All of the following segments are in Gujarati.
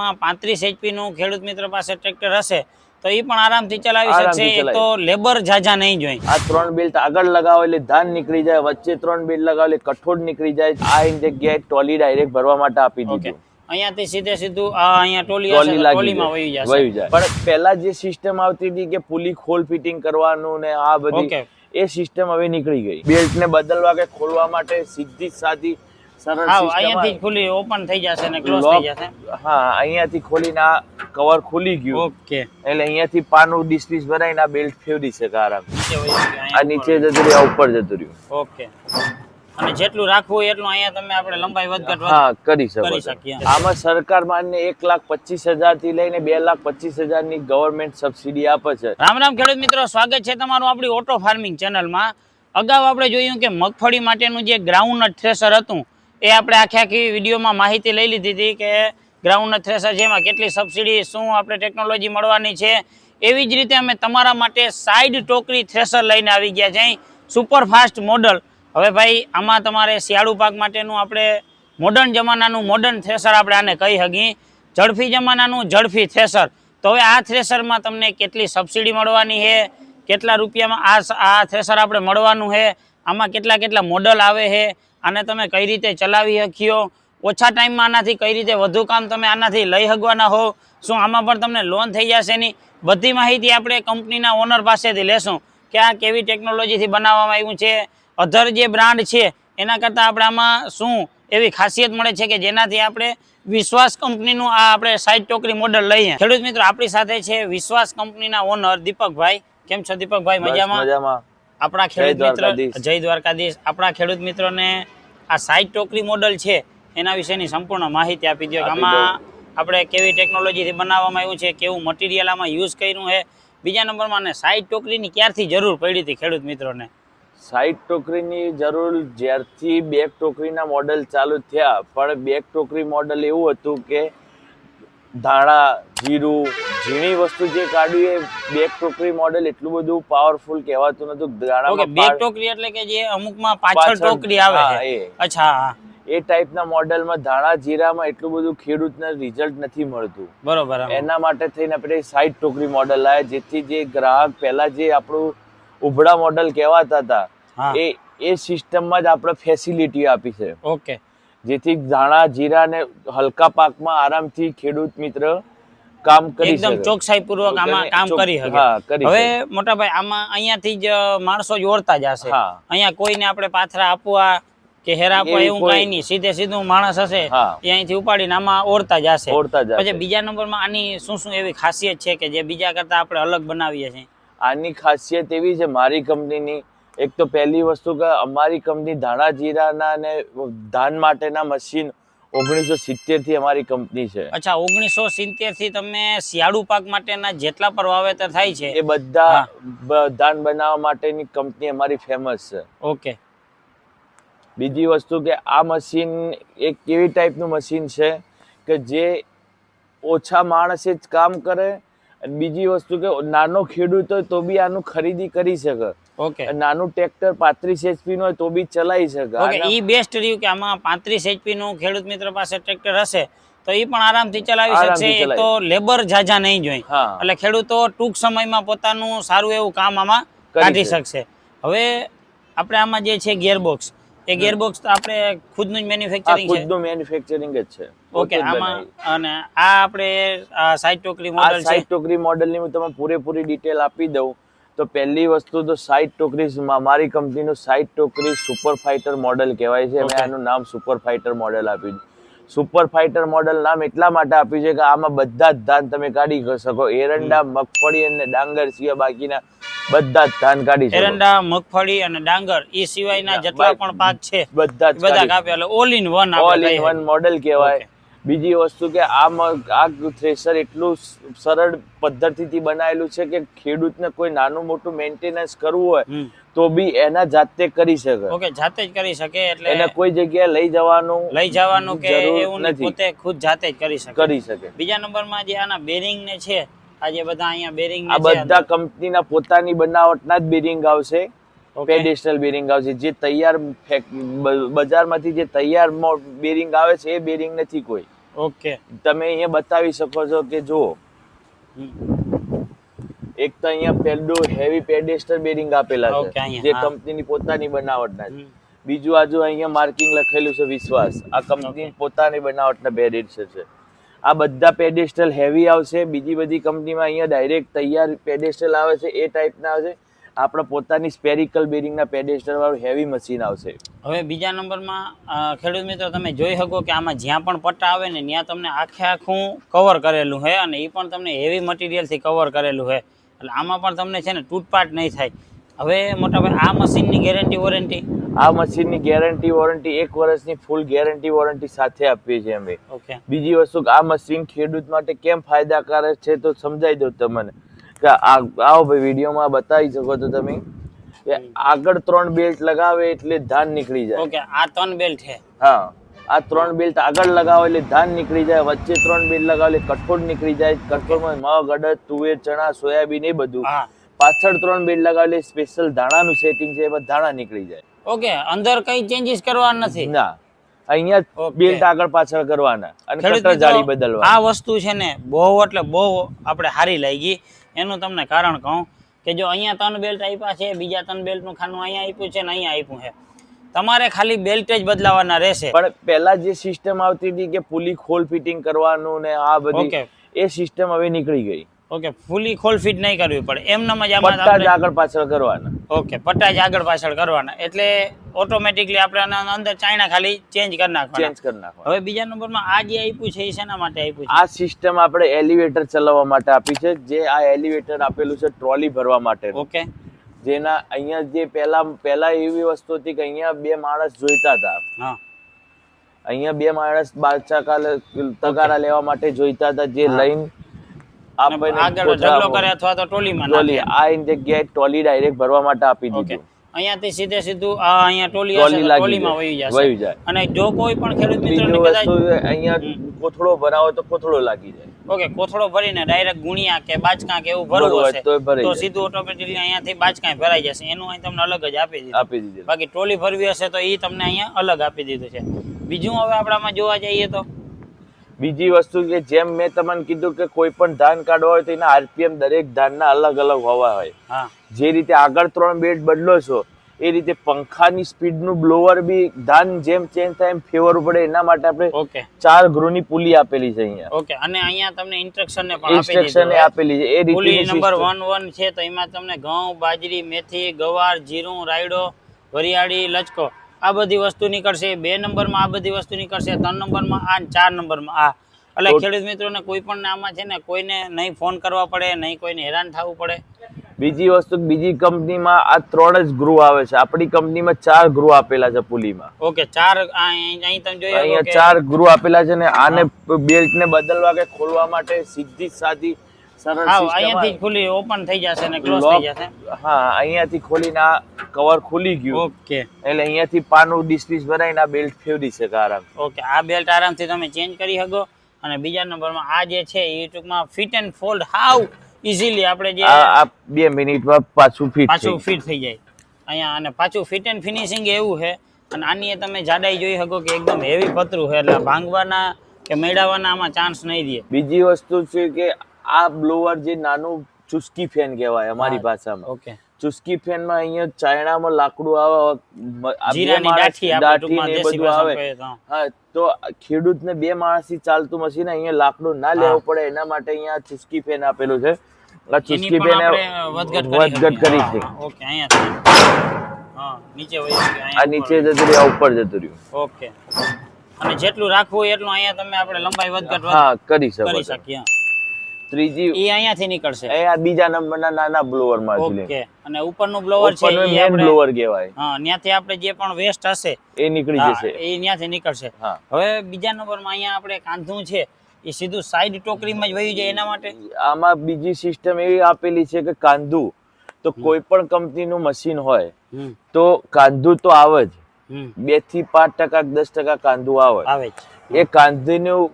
માં પાંત્રીસ એચપી નું ખેડૂત મિત્ર પાસે ટ્રેક્ટર હશે તો એ પણ આરામથી ચલાવી શકશે તો લેબર જાજા નહીં જોઈ. આ ત્રણ બેલ્ટ આગળ લગાવો એટલે ધાન નીકળી જાય વચ્ચે ત્રણ બેલ્ટ લગાવો એટલે કઠોળ નીકળી જાય. આ જગ્યાએ ટોલી ડાયરેક્ટ ભરવા માટે આપી દીધું. અહીંયાથી સીધે સીધું આ અહીંયા ટોલી હશે ટ્રોલી તો લાગી ટોલીમાં વહી જશે. વહી જાય. પણ પહેલા જે સિસ્ટમ આવતી હતી કે પુલી ખોલ ફિટિંગ કરવાનું ને આ બધી એ સિસ્ટમ હવે નીકળી ગઈ. બેલ્ટ ને બદલવા કે ખોલવા માટે સીધી સાદી સરળ હા અહીંયાથી જ ઓપન થઈ જશે ને ક્લોઝ થઈ જશે. હા અહીંયાથી ખોલીને આ કવર ખુલી ગયું. ઓકે એટલે અહીંયાથી પાનું ડિસ્પીસ ભરાઈને આ બેલ્ટ ફેરવી શકે આરામ નીચે વહી ગયું આ નીચે જતું રહ્યું ઉપર જતું રહ્યું. ઓકે અને જેટલું રાખવું હોય એટલું અહીંયા તમે આપણે લંબાઈ વધઘટ હા કરી શકો કરી શકીએ. આમાં સરકાર માન્ય એક લાખ પચીસ હજારથી લઈને બે લાખ પચીસ હજારની ગવર્મેન્ટ સબસિડી આપે છે. રામ રામ ખેડૂત મિત્રો સ્વાગત છે તમારું આપણી ઓટો ફાર્મિંગ ચેનલમાં અગાઉ આપણે જોયું કે મગફળી માટેનું જે ગ્રાઉન્ડ થ્રેસર હતું એ આપણે આખી આખી વિડીયોમાં માહિતી લઈ લીધી હતી કે ગ્રાઉન્ડના થ્રેસર જેમાં કેટલી સબસિડી શું આપણે ટેકનોલોજી મળવાની છે, એવી જ રીતે અમે તમારા માટે સાઈડ ટોકરી થ્રેસર લઈને આવી ગયા છે. સુપરફાસ્ટ સુપર ફાસ્ટ મોડલ હવે ભાઈ, આમાં તમારે શિયાળુ પાક માટેનું આપણે મોડર્ન જમાનાનું મોડર્ન થ્રેસર આપણે આને કહી શકીએ. ઝડપી જમાનાનું ઝડપી થ્રેસર તો હવે આ થ્રેસરમાં તમને કેટલી સબસિડી મળવાની છે, કેટલા રૂપિયામાં આ આ થ્રેસર આપણે મળવાનું છે, આમાં કેટલા કેટલા મોડલ આવે છે આને તમે કઈ રીતે ચલાવી શક્યો ઓછા ટાઈમમાં આનાથી કઈ રીતે વધુ કામ તમે આનાથી લઈ શકવાના હો? શું આમાં પણ તમને લોન થઈ જશે નહીં? બધી માહિતી આપણે કંપનીના ઓનર પાસેથી લેશું કે આ કેવી ટેકનોલોજીથી બનાવવામાં આવ્યું છે? અધર જે બ્રાન્ડ છે એના કરતાં આપણે આમાં શું એવી ખાસિયત મળે છે કે જેનાથી આપણે વિશ્વાસ કંપનીનું આ આપણે સાઈડ ટોકરી મોડલ લઈએ? ખેડૂત મિત્રો આપણી સાથે છે વિશ્વાસ કંપનીના ઓનર દીપકભાઈ. કેમ છો દીપકભાઈ? મજામાં? મજામાં. આપણા ખેડૂત મિત્ર જય દ્વારકાધીશ. આપણા ખેડૂત મિત્રોને આ સાઈડ ટોકરી મોડલ છે એના વિશેની સંપૂર્ણ માહિતી આપી દો કે આમાં આપણે કેવી ટેકનોલોજીથી બનાવવામાં આવ્યું છે કેવું મટીરિયલ આમાં યુઝ કર્યું છે બીજા નંબરમાં અને સાઈડ ટોકરીની ક્યારથી જરૂર પડી હતી ખેડૂત મિત્રોને? સાઈડ ટોકરીની જરૂર જ્યારથી બેક ટોકરીના મોડલ ચાલુ થયા પણ બેક ટોકરી મોડલ એવું હતું કે ધાણા જીરું ઝીણી વસ્તુ જે કાઢ્યું એ બેક ટોકરી મોડલ એટલું બધું પાવરફુલ કહેવાતું નતું ઓકે દાણામાં બે પાડ- ટોકરી એટલે કે જે અમુકમાં પાછળ ટોકરી આવે છે. એ. અચ્છા એ ટાઈપના મોડેલમાં ધાણા જીરામાં એટલું બધું ખેડૂતને રિઝલ્ટ નથી મળતું. બરોબર એના માટે થઈને આપણે સાઈડ ટોકરી મોડેલ લાવ્યા જેથી જે ગ્રાહક પહેલા જે આપણું ઉભડા મોડલ કહેવાતા હતા એ એ સિસ્ટમમાં જ આપણે ફેસિલિટી આપી છે. ઓકે. જેથી ધાણા જીરા ને હલકા પાકમાં આરામથી ખેડૂત મિત્ર કામ કરી એકદમ ચોકસાઈ પૂર્વક આમાં કામ કરી શકે. હવે મોટા ભાઈ આમાં અહીંયાથી જ માણસો જોડતા જશે. અહીંયા કોઈને આપણે પાથરા આપવા કે હેરા આપવા એવી કઈ નહીં. સીધે સીધું માણસ હશે. એ અહીંથી ઉપાડીને આમાં ઓરતા જશે. ઓરતા જશે. પછી બીજા નંબરમાં આની શું શું એવી ખાસિયત છે કે જે બીજા કરતા આપણે અલગ બનાવીએ છીએ? આની ખાસિયત એવી છે મારી કંપનીની એક તો પહેલી વસ્તુ કે અમારી કંપની ધાણા જીરાના ને ધાન માટેના મશીન ઓગણીસો સિત્તેરથી અમારી કંપની છે. અચ્છા ઓગણીસો સિત્તેરથી તમે શિયાળુ પાક માટેના જેટલા પણ વાવેતર થાય છે. એ બધા. ધાન બનાવવા માટેની કંપની અમારી ફેમસ છે. ઓકે. બીજી વસ્તુ કે આ મશીન એક એવી ટાઈપનું મશીન છે કે જે ઓછા માણસે જ કામ કરે અને બીજી વસ્તુ કે નાનો ખેડૂત હોય તો બી આનું ખરીદી કરી શકે. ઓકે નાનું ટ્રેક્ટર પાંત્રીસ એચપી નું હોય તો બી ચલાવી શકે. ઓકે ઈ બેસ્ટ રહ્યું કે આમાં પાંત્રીસ એચપી નું ખેડૂત મિત્ર પાસે ટ્રેક્ટર હશે તો ઈ પણ આરામથી ચલાવી શકશે. એ. તો લેબર જાજા નહીં જોઈ. એટલે ખેડૂતો ટૂંક સમયમાં પોતાનું સારું એવું કામ આમાં કાઢી શકશે. હવે આપણે આમાં જે છે ગિયરબોક્સ એ ગિયરબોક્સ તો આપણે ખુદનું જ મેન્યુફેક્ચરિંગ છે. ખુદનું મેન્યુફેક્ચરિંગ જ છે. ઓકે આમાં અને આ આપણે સાઈડ ટોકરી મોડેલ છે. સાઈડ ટોકરી મોડેલની હું તમને પૂરેપૂરી ડિટેલ આપી દઉં. તો પહેલી વસ્તુ તો સાઈટ ટોકરી મારી કંપનીનું સાઈટ ટોકરી સુપર ફાઇટર મોડલ કહેવાય છે. મેં. આનું નામ સુપર ફાઇટર મોડલ આપ્યું સુપર ફાઇટર મોડલ નામ એટલા માટે આપ્યું છે કે આમાં બધા જ ધાન તમે કાઢી શકો. એરંડા મગફળી અને ડાંગર સિવાય બાકીના બધા જ ધાન કાઢી શકો. એરંડા મગફળી અને ડાંગર એ સિવાયના જેટલા પણ પાક છે બધા જ બધા કાપ્યા એટલે all in one all in one model કહેવાય. બીજી વસ્તુ કે આ આ થ્રેસર એટલું સરળ પદ્ધતિથી બનાવેલું છે કે ખેડૂતને કોઈ નાનું મોટું મેન્ટેનન્સ કરવું હોય તો બી એના જાતે કરી શકે. ઓકે જાતે જ કરી શકે એટલે એને કોઈ જગ્યાએ લઈ જવાનું લઈ જવાનું કે એવું નથી. પોતે ખુદ જાતે જ કરી શકે. કરી શકે. બીજા નંબરમાં જે આના બેરિંગ ને છે આ જે બધા અહીંયા બેરિંગ આ બધા કંપનીના પોતાની બનાવટના જ બેરિંગ આવશે. Okay. બેરિંગ આવશે. જે તૈયાર બજારમાંથી જે તૈયાર બેરિંગ આવે છે એ બેરિંગ નથી કોઈ. ઓકે. તમે અહીંયા બતાવી શકો છો કે જો એક તો અહીંયા પેલ્ડો હેવી પેડેસ્ટર બેરિંગ આપેલા છે જે કંપનીની પોતાની બનાવટના છે. બીજું આજુ અહીંયા માર્કિંગ લખેલું છે વિશ્વાસ. આ કંપની પોતાની બનાવટના પેડેસ્ટર છે આ બધા પેડેસ્ટલ હેવી આવશે બીજી બધી કંપનીમાં અહીંયા ડાયરેક્ટ તૈયાર પેડેસ્ટલ આવે છે એ ટાઈપના આવશે. આપણે પોતાની સ્પેરિકલ બેરિંગના પેડેસ્ટર વાળું હેવી મશીન આવશે. હવે બીજા નંબરમાં ખેડૂત મિત્રો તમે જોઈ શકો કે આમાં જ્યાં પણ પટ્ટા આવે ને ત્યાં તમને આખે આખું કવર કરેલું છે અને એ પણ તમને હેવી મટીરિયલથી કવર કરેલું છે એટલે આમાં પણ તમને છે ને તૂટપાટ નહીં થાય. હવે મોટાભાઈ આ મશીનની ગેરંટી વોરંટી આ મશીનની ગેરંટી વોરંટી એક વર્ષની ફૂલ ગેરંટી વોરંટી સાથે આપીએ છીએ અમે. ઓકે બીજી વસ્તુ આ મશીન ખેડૂત માટે કેમ ફાયદાકારક છે તો સમજાઈ દઉં તમને કે આવો ભાઈ વિડીયોમાં બતાવી શકો છો તમે કે આગળ ત્રણ બેલ્ટ લગાવે એટલે ધાન નીકળી જાય. ઓકે આ ત્રણ બેલ્ટ છે. હા આ ત્રણ બેલ્ટ આગળ લગાવો એટલે ધાન નીકળી જાય વચ્ચે ત્રણ બેલ્ટ લગાવો એટલે કઠોળ નીકળી જાય કઠોળમાં મગ અડદ તુવેર ચણા સોયાબીન એ બધું. પાછળ ત્રણ બેલ્ટ લગાવો એટલે સ્પેશિયલ ધાણાનું સેટિંગ છે એમાં ધાણા નીકળી જાય. ઓકે અંદર કઈ ચેન્જીસ કરવાના નથી? ના. અહીંયા. બેલ્ટ આગળ પાછળ કરવાના અને કટર જાળી બદલવા આ વસ્તુ છે ને બહુ એટલે બહુ આપણે હારી લાગી એનું તમને કારણ કહું કે જો અહીંયા ત્રણ બેલ્ટ આપ્યા છે બીજા ત્રણ બેલ્ટનું ખાનું અહીંયા આપ્યું છે ને અહીંયા આપ્યું છે. તમારે ખાલી બેલ્ટ જ બદલાવાના રહેશે. પણ પહેલા જે સિસ્ટમ આવતી હતી કે પુલી ખોલ ફિટિંગ કરવાનું ને આ બધી એ સિસ્ટમ હવે નીકળી ગઈ. ઓકે ફૂલી ખોલ ફિટ નહીં કરવી પડે. એમનામ જ આમાં પટ્ટા જ આપણે આગળ પાછળ કરવાના. ઓકે પટ્ટા જ આગળ પાછળ કરવાના. એટલે ઓટોમેટિકલી આપણે આના અંદર ચાઇના ખાલી ચેન્જ કરી નાખવાના. ચેન્જ કરી નાખવાના. હવે બીજા નંબરમાં આ જે આપ્યું છે એ શેના માટે આપ્યું છે? આ સિસ્ટમ આપણે એલિવેટર ચલાવવા માટે આપી છે. જે આ એલિવેટર આપેલું છે ટ્રોલી ભરવા માટે ઓકે. જેના અહીંયા જે પહેલા પહેલા એવી વસ્તુ હતી કે અહીંયા બે માણસ જોઈતા હતા. હા. અહીંયા બે માણસ બાદશાહ તગારા લેવા માટે જોઈતા હતા. જે લઈને આગળ ઝઘડો કરે અથવા તો ટોલીમાં ટ્રોલી આ જગ્યાએ ટ્રોલી ડાયરેક્ટ ભરવા માટે આપી અહીંયાથી સીધે સીધું આ અહીંયા ટોલી હશે ટોલીમાં જાય, વહી વહી જાય. અને જો કોઈ પણ ખેડૂત મિત્રોને કદાચ અહીંયા કોથળો ભરાવો તો કોથળો લાગી જાય. ઓકે કોથળો ભરીને ડાયરેક્ટ ગુણિયા કે બાચકા કે એવું ભરવું હશે તો સીધું ઓટોમેટિકલી અહીંયાથી બાચકા ભરાઈ જશે. એનું અહીં તમને અલગ જ આપી દીધું. આપી દીધું. બાકી ટોલી ભરવી હશે તો એ તમને અહીંયા અલગ આપી દીધું છે. બીજું હવે આપણામાં જોવા જઈએ તો બીજી વસ્તુ કે જેમ મેં તમને કીધું કે કોઈ પણ ધાન કાઢવા હોય તો એના આરપીએમ દરેક ધાનના અલગ અલગ હોવા હોય. જે રીતે આગળ ત્રણ બેડ બદલો છો એ રીતે પંખાની સ્પીડનું બ્લોવર બી ધાન જેમ ચેન્જ થાય એમ ફેવર પડે. એના માટે આપણે ઓકે. ચાર ગૃહની પુલી આપેલી છે અહીંયા. ઓકે અને અહીંયા તમને ઇન્સ્ટ્રક્શન ને પણ ઇન્સ્ટ્રક્શન આપેલી છે. એ પુલી નંબર વન વન છે તો એમાં તમને ઘઉં બાજરી મેથી ગવાર જીરું રાયડો વરિયાળી લચકો આ બધી વસ્તુ નીકળશે બે નંબરમાં આ બધી વસ્તુ નીકળશે ત્રણ નંબરમાં આ ચાર નંબરમાં આ. એટલે ખેડૂત મિત્રોને કોઈ પણ આમાં છે ને કોઈને નહીં ફોન કરવા પડે નહીં કોઈને હેરાન થવું પડે. બીજી વસ્તુ બીજી કંપનીમાં આ ત્રણ જ ગૃહ આવે છે. આપણી કંપનીમાં ચાર ગૃહ આપેલા છે પુલીમાં. ઓકે ચાર અહીં તમે જોઈ અહીંયા ચાર ગૃહ આપેલા છે ને આને બેલ્ટ ને બદલવા કે ખોલવા માટે સીધી જ અહીંયાથી ખુલી ઓપન થઈ જશે ને ક્લોઝ થઈ જશે. હા અહીંયાથી ખોલીને આ કવર ખુલી ગયું. ઓકે એટલે અહીંયાથી પાનું ડિસ્પીસ ભરાઈને આ બેલ્ટ ફેરવી શકે આરામ ઓકે આ બેલ્ટ આરામથી તમે ચેન્જ કરી શકો. અને બીજા નંબરમાં આ જે છે એ ટૂંકમાં fit and fold how easily આપણે જે આ બે મિનિટમાં પાછું ફિટ પાછું ફિટ થઈ જાય. અહીંયા અને પાછું ફિટ એન્ડ ફિનિશિંગ એવું છે. અને આની તમે જાડાઈ જોઈ શકો કે એકદમ હેવી પતરું છે. એટલે ભાંગવાના કે મેળવવાના આમાં ચાન્સ નહીં દે. બીજી વસ્તુ છે કે આ બ્લોવર જે નાનું ચુસ્કી ફેન કહેવાય અમારી ભાષામાં. ઓકે ચુસ્કી ફેનમાં અહીંયા ચાઇનામાં લાકડું આવે. હા તો ખેડૂતને બે માણસથી ચાલતું મશીન અહીંયા લાકડું ના લેવું પડે એના માટે અહીંયા ચુસ્કી ફેન આપેલું છે. આ ચુસ્કી ફેન વધઘટ કરી. છે. ઓકે અહીંયા નીચે આ નીચે જતું રહ્યું ઉપર જતું રહ્યું. ઓકે અને જેટલું રાખવું એટલું અહીંયા તમે આપણે લંબાઈ વધઘટ હા કરી શકો કરી શકીએ. ત્રીજી એ અહીંયાથી નીકળશે. એ આ બીજા નંબરના નાના બ્લોવરમાં ઓકે. અને ઉપરનું બ્લોવર છે એ મેન બ્લોવર કહેવાય. હા ત્યાંથી આપણે જે પણ વેસ્ટ હશે એ નીકળી જશે. એ ત્યાંથી નીકળશે. હા. હવે બીજા નંબરમાં અહીંયા આપણે કાંધું છે એ સીધું સાઈડ ટોકરીમાં જ વહી જાય એના માટે. આમાં બીજી સિસ્ટમ એવી આપેલી છે કે કાંધું તો કોઈ પણ કંપનીનું મશીન હોય તો કાંધું તો આવે જ. બેથી પાંચ ટકા દસ ટકા કાંધું આવે. આવે જ. એ કાંધીનું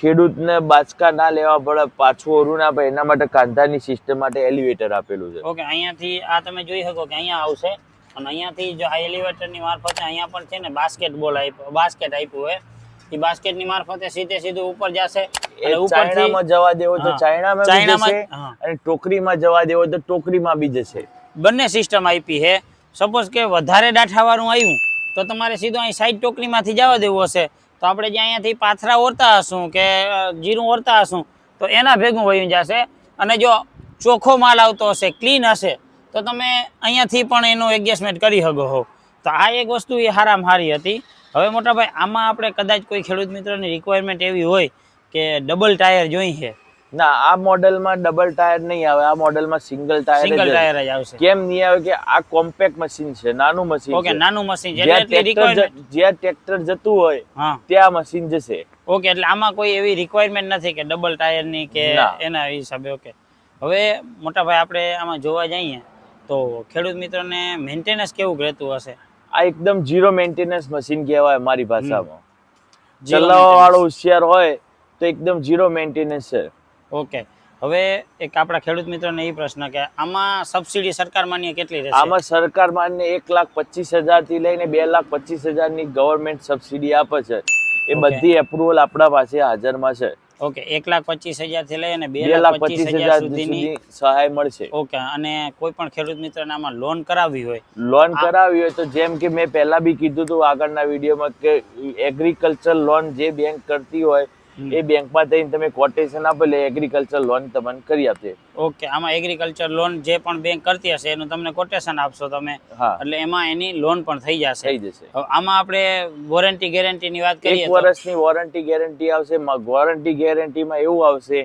ખેડૂતને બાચકા ના લેવા પડે પાછું ઓરું ના પડે એના માટે કાંધાની સિસ્ટમ માટે એલિવેટર આપેલું છે. ઓકે અહીંયાથી આ તમે જોઈ શકો કે અહીંયા આવશે. અને અહીંયાથી જો આ એલિવેટરની મારફતે અહીંયા પણ છે ને બાસ્કેટ બોલ આપ્યો બાસ્કેટ આપ્યું હોય. એ બાસ્કેટની મારફતે સીધે સીધું ઉપર જશે. ચાઇનામાં જવા દેવો તો ચાઇનામાં જશે અને ટોકરીમાં જવા દેવો તો ટોકરીમાં બી જશે. બંને સિસ્ટમ આપી છે. સપોઝ કે વધારે ડાઠાવાળું આવ્યું તો તમારે સીધું અહીં સાઈડ ટોકરીમાંથી જવા દેવું હશે. તો આપણે જે અહીંયાથી પાથરા ઓરતા હશું કે જીરું ઓરતા હશું, તો એના ભેગું વહી જશે. અને જો ચોખ્ખો માલ આવતો હશે ક્લીન હશે, તો તમે અહીંયાથી પણ એનું એડજસ્ટમેન્ટ કરી શકો હો. તો આ એક વસ્તુ એ હારામાં હારી હતી. હવે મોટાભાઈ, આમાં આપણે કદાચ કોઈ ખેડૂત મિત્રની રિક્વાયરમેન્ટ એવી હોય કે ડબલ ટાયર જોઈએ ના આ મોડેલમાં ડબલ ટાયર નહીં આવે આ મોડેલમાં સિંગલ ટાયર સિંગલ ટાયર જ આવશે. કેમ નહીં આવે કે આ કોમ્પેક્ટ મશીન છે નાનું મશીન ઓકે નાનું મશીન છે એટલે જ્યાં ટ્રેક્ટર જતું હોય ત્યાં મશીન જશે. ઓકે એટલે આમાં કોઈ એવી રિક્વાયરમેન્ટ નથી કે ડબલ ટાયરની કે એના હિસાબે ઓકે હવે મોટા ભાઈ આપણે આમાં જોવા જઈએ તો ખેડૂત મિત્રોને મેન્ટેનન્સ કેવું રહેતું હશે? આ એકદમ ઝીરો મેન્ટેનન્સ મશીન કહેવાય મારી ભાષામાં. ચલાવવા વાળો હોશિયાર હોય તો એકદમ ઝીરો મેન્ટેનન્સ છે. ઓકે. હવે એક આપણા ખેડૂત મિત્રોને એ પ્રશ્ન કે આમાં સબસિડી સરકાર માન્ય કેટલી રહેશે? આમાં સરકાર માન્ય એક લાખ પચીસ હજારથી લઈને બે લાખ પચીસ હજારની ગવર્મેન્ટ સબસિડી આપે છે. એ બધી એપ્રુવલ આપણા પાસે હાજરમાં છે. ઓકે એક લાખ પચીસ હજારથી લઈ અને બે લાખ પચીસ હજાર સુધીની સુધી સહાય મળશે. ઓકે અને કોઈ પણ ખેડૂત મિત્રને આમાં લોન કરાવવી હોય લોન કરાવવી હોય તો જેમ કે મેં પહેલા બી કીધું હતું આગળના વિડીયોમાં કે એગ્રીકલ્ચર લોન જે બેંક કરતી હોય એ બેંકમાં જઈને તમે કોટેશન આપો એટલે એગ્રીકલ્ચર લોન તમને કરી આપશે ઓકે આમાં એગ્રીકલ્ચર લોન જે પણ બેંક કરતી હશે એનું તમને કોટેશન આપશો તમે. એટલે એમાં એની લોન પણ થઈ જશે. થઈ જશે. આમાં આપણે વોરંટી ગેરંટીની વાત કરીએ એક વર્ષની વોરંટી ગેરંટી આવશે વોરંટી ગેરંટીમાં એવું આવશે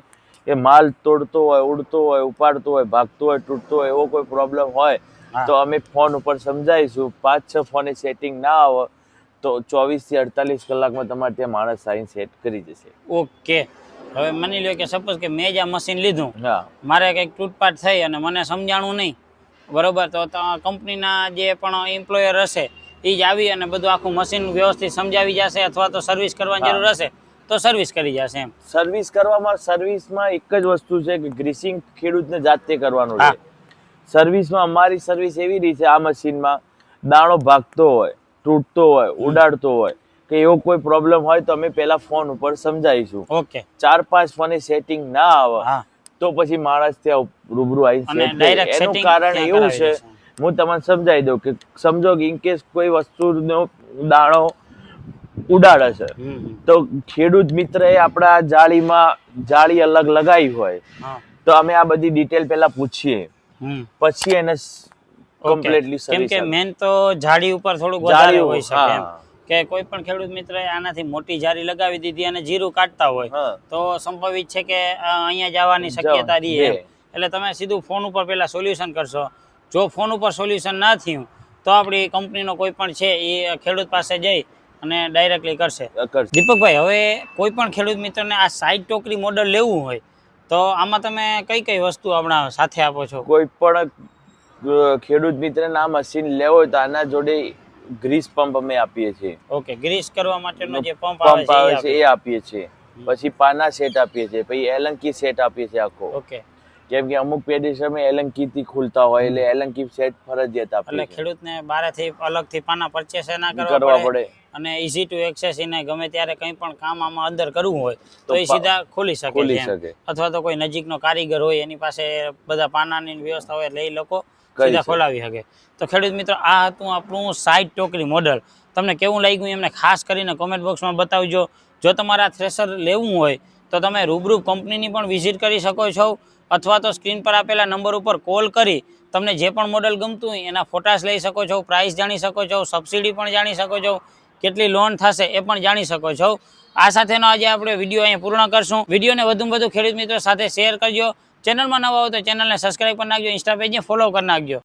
કે માલ તોડતો હોય ઉડતો હોય ઉપાડતો હોય ભાગતો હોય તૂટતો હોય એવો કોઈ પ્રોબ્લેમ હોય તો અમે ફોન ઉપર સમજાવીશું. પાંચ છ ફોનની સેટિંગ ના આવે તો ચોવીસથી અડતાલીસ કલાકમાં તમારે ત્યાં માણસ આવીને સેટ કરી જશે. ઓકે. હવે માની લો કે સપોઝ કે મેં જ આ મશીન લીધું. હા. મારે કંઈક તૂટપાટ થઈ અને મને સમજાણું નહીં. બરોબર? તો ત- કંપનીના જે પણ એમ્પ્લોયર હશે એ જ આવી અને બધું આખું મશીન વ્યવસ્થિત સમજાવી જશે અથવા તો સર્વિસ કરવાની જરૂર હશે તો સર્વિસ કરી જશે એમ. સર્વિસ કરવામાં સર્વિસમાં એક જ વસ્તુ છે કે ગ્રીસિંગ ખેડૂતને જાતે કરવાનું છે સર્વિસમાં અમારી સર્વિસ એવી રીતે આ મશીનમાં દાણો ભાગતો હોય તૂટતો હોય ઉડાડતો હોય કે એવો કોઈ પ્રોબ્લેમ હોય તો અમે પહેલા ફોન ઉપર સમજાવીશું. ઓકે ચાર પાંચ ફોને સેટિંગ ના આવે તો પછી માણસ ત્યાં રૂબરૂ આવી એનું કારણ એવું છે હું તમને સમજાવી દઉં કે સમજો કે ઇન કેસ કોઈ વસ્તુનો દાણો ઉડાડે છે. તો ખેડૂત મિત્ર એ આપણા જાળીમાં જાળી અલગ લગાવી હોય તો અમે આ બધી ડિટેલ પહેલા પૂછીએ. પછી એને કમ્પ્લીટલી કેમ કે મેન તો જાળી ઉપર થોડું વધારે હોય શકે એમ. કે કોઈ પણ ખેડૂત મિત્ર આનાથી મોટી જાળી લગાવી દીધી અને જીરું કાઢતા હોય તો સંભવિત છે કે અહીંયા જવાની શક્યતા રહી એટલે તમે સીધું ફોન ઉપર પહેલા સોલ્યુશન કરશો. જો ફોન ઉપર સોલ્યુશન ના થયું તો આપણી કંપનીનો કોઈ પણ છે એ ખેડૂત પાસે જઈ અને ડાયરેક્ટલી કરશે. દીપકભાઈ હવે કોઈ પણ ખેડૂત મિત્રને આ સાઈડ ટોકરી મોડલ લેવું હોય તો આમાં તમે કઈ કઈ વસ્તુ આપણા સાથે આપો છો? કોઈ પણ ખેડૂત મિત્રને આ મશીન લેવો હોય તો આના જોડે ગ્રીસ પંપ અમે આપીએ છીએ. ઓકે ગ્રીસ કરવા માટેનો જે પંપ આવે પંપ આવે છે એ આપીએ છીએ. પછી પાના સેટ આપીએ છીએ પછી એલંકી સેટ આપીએ છીએ આખો. ઓકે કેમ કે અમુક પેડિશરમાં એલંકી થી ખુલતા હોય એટલે એલંકી સેટ ફરજિયાત એટલે ખેડૂતને બારેથી અલગથી પાના પરચેસ ના કરવા પડે અને ઈઝી ટુ એક્સેસ એને ગમે ત્યારે કંઈ પણ કામ આમાં અંદર કરવું હોય તો એ સીધા ખોલી શકે છે. અથવા તો કોઈ નજીકનો કારીગર હોય એની પાસે બધા પાનાની વ્યવસ્થા હોય એટલે એ લોકો સીધા ખોલાવી શકે. તો ખેડૂત મિત્રો આ હતું આપણું સાઈડ ટોકરી મોડલ તમને કેવું લાગ્યું એમને? ખાસ કરીને કોમેન્ટ બોક્સમાં બતાવજો. જો તમારે આ થ્રેસર લેવું હોય તો તમે રૂબરૂ કંપનીની પણ વિઝિટ કરી શકો છો. અથવા તો સ્ક્રીન પર આપેલા નંબર ઉપર કોલ કરી તમને જે પણ મોડલ ગમતું હોય એના ફોટાસ લઈ શકો છો પ્રાઇસ જાણી શકો છો સબસિડી પણ જાણી શકો છો કેટલી લોન થશે એ પણ જાણી શકો છો. આ સાથેનો આજે આપણે વીડિયો અહીંયા પૂર્ણ કરશું. વિડીયોને વધુમાં વધુ ખેડૂત મિત્રો સાથે શેર કરજો. ચેનલમાં નવા હોય તો ચેનલને સબસ્ક્રાઈબ કરી નાખજો ઇન્સ્ટા પેજને ફોલો કરી નાખજો.